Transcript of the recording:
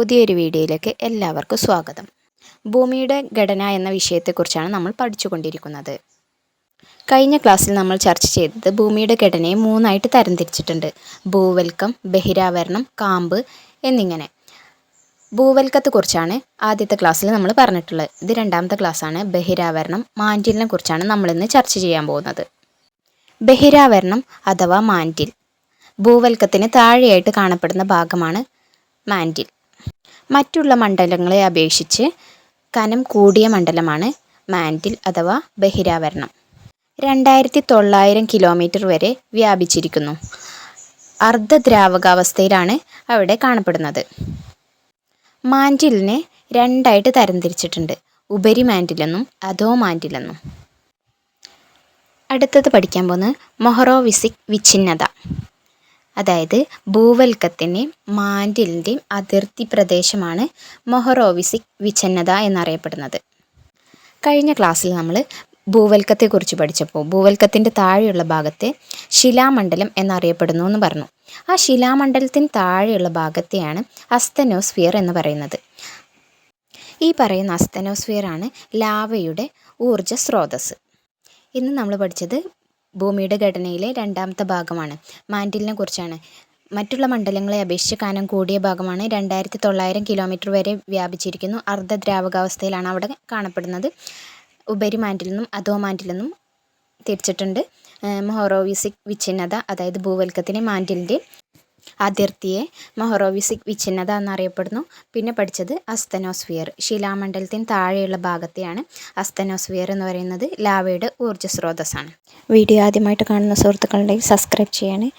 പുതിയൊരു വീഡിയോയിലേക്ക് എല്ലാവർക്കും സ്വാഗതം. ഭൂമിയുടെ ഘടന എന്ന വിഷയത്തെക്കുറിച്ചാണ് നമ്മൾ പഠിച്ചുകൊണ്ടിരിക്കുന്നത്. കഴിഞ്ഞ ക്ലാസ്സിൽ നമ്മൾ ചർച്ച ചെയ്തത് ഭൂമിയുടെ ഘടനയെ മൂന്നായിട്ട് തരംതിരിച്ചിട്ടുണ്ട്. ഭൂവൽക്കം ബഹിരാവരണം കാമ്പ് എന്നിങ്ങനെ. ഭൂവൽക്കത്തെക്കുറിച്ചാണ് ആദ്യത്തെ ക്ലാസ്സിൽ നമ്മൾ പറഞ്ഞിട്ടുള്ളത്. ഇത് രണ്ടാമത്തെ ക്ലാസ്സാണ്. ബഹിരാവരണം മാന്റിലിനെ കുറിച്ചാണ് നമ്മളിന്ന് ചർച്ച ചെയ്യാൻ പോകുന്നത്. ബഹിരാവരണം അഥവാ മാന്റിൽ ഭൂവൽക്കത്തിന് താഴെയായിട്ട് കാണപ്പെടുന്ന ഭാഗമാണ് മാന്റിൽ മറ്റുള്ള മണ്ഡലങ്ങളെ അപേക്ഷിച്ച് കനം കൂടിയ മണ്ഡലമാണ് മാന്റിൽ അഥവാ ബഹിരാവരണം. രണ്ടായിരത്തി തൊള്ളായിരം കിലോമീറ്റർ വരെ വ്യാപിച്ചിരിക്കുന്നു. അർദ്ധദ്രാവകാവസ്ഥയിലാണ് അവിടെ കാണപ്പെടുന്നത്. മാന്റിലിനെ രണ്ടായിട്ട് തരംതിരിച്ചിട്ടുണ്ട്. ഉപരി മാന്റിലെന്നും അധോ മാന്റിലെന്നും അടുത്തത് പഠിക്കാൻ പോകുന്നത് മൊഹറോവിസിക് വിച്ഛിന്നത. അതായത് ഭൂവൽക്കത്തിന്റെയും മാന്റിലിന്റെയും അതിർത്തി പ്രദേശമാണ് മൊഹറോവിസിക് വിച്ഛന്നത എന്നറിയപ്പെടുന്നത്. കഴിഞ്ഞ ക്ലാസ്സിൽ നമ്മൾ ഭൂവൽക്കത്തെക്കുറിച്ച് പഠിച്ചപ്പോൾ ഭൂവൽക്കത്തിന്റെ താഴെയുള്ള ഭാഗത്തെ ശിലാമണ്ഡലം എന്നറിയപ്പെടുന്നു എന്ന് പറഞ്ഞു. ആ ശിലാമണ്ഡലത്തിന് താഴെയുള്ള ഭാഗത്തെയാണ് അസ്തനോസ്ഫിയർ എന്ന് പറയുന്നത്. ഈ പറയുന്ന അസ്തനോസ്ഫിയറാണ് ലാവയുടെ ഊർജ സ്രോതസ് ഇന്ന് നമ്മൾ പഠിച്ചത് ഭൂമിയുടെ ഘടനയിലെ രണ്ടാമത്തെ ഭാഗമാണ് മാന്റിലിനെ കുറിച്ചാണ്. മറ്റുള്ള മണ്ഡലങ്ങളെ അപേക്ഷിച്ച് കനം കൂടിയ ഭാഗമാണ് രണ്ടായിരത്തി തൊള്ളായിരം കിലോമീറ്റർ വരെ വ്യാപിച്ചിരിക്കുന്നു. അർദ്ധ ദ്രാവകാവസ്ഥയിലാണ് അവിടെ കാണപ്പെടുന്നത്. ഉപരി മാന്റിൽ നിന്നും അധോ മാന്റിൽ തിരിച്ചിട്ടുണ്ട്. മൊഹോറോവിസിക് വിച്ഛിന്നത അതായത് ഭൂവൽക്കത്തിന് മാന്റിലിന്റെ അതിർത്തിയെ മൊഹറോവിസിക് വിച്ഛിന്നത എന്നറിയപ്പെടുന്നു. പിന്നെ പഠിച്ചത് അസ്തനോസ്ഫിയർ. ശിലാമണ്ഡലത്തിന് താഴെയുള്ള ഭാഗത്തെയാണ് അസ്തനോസ്ഫിയർ എന്ന് പറയുന്നത്. ലാവയുടെ ഊർജസ്രോതസ്സാണ്. വീഡിയോ ആദ്യമായിട്ട് കാണുന്ന സുഹൃത്തുക്കളുണ്ടെങ്കിൽ സബ്സ്ക്രൈബ് ചെയ്യണേ.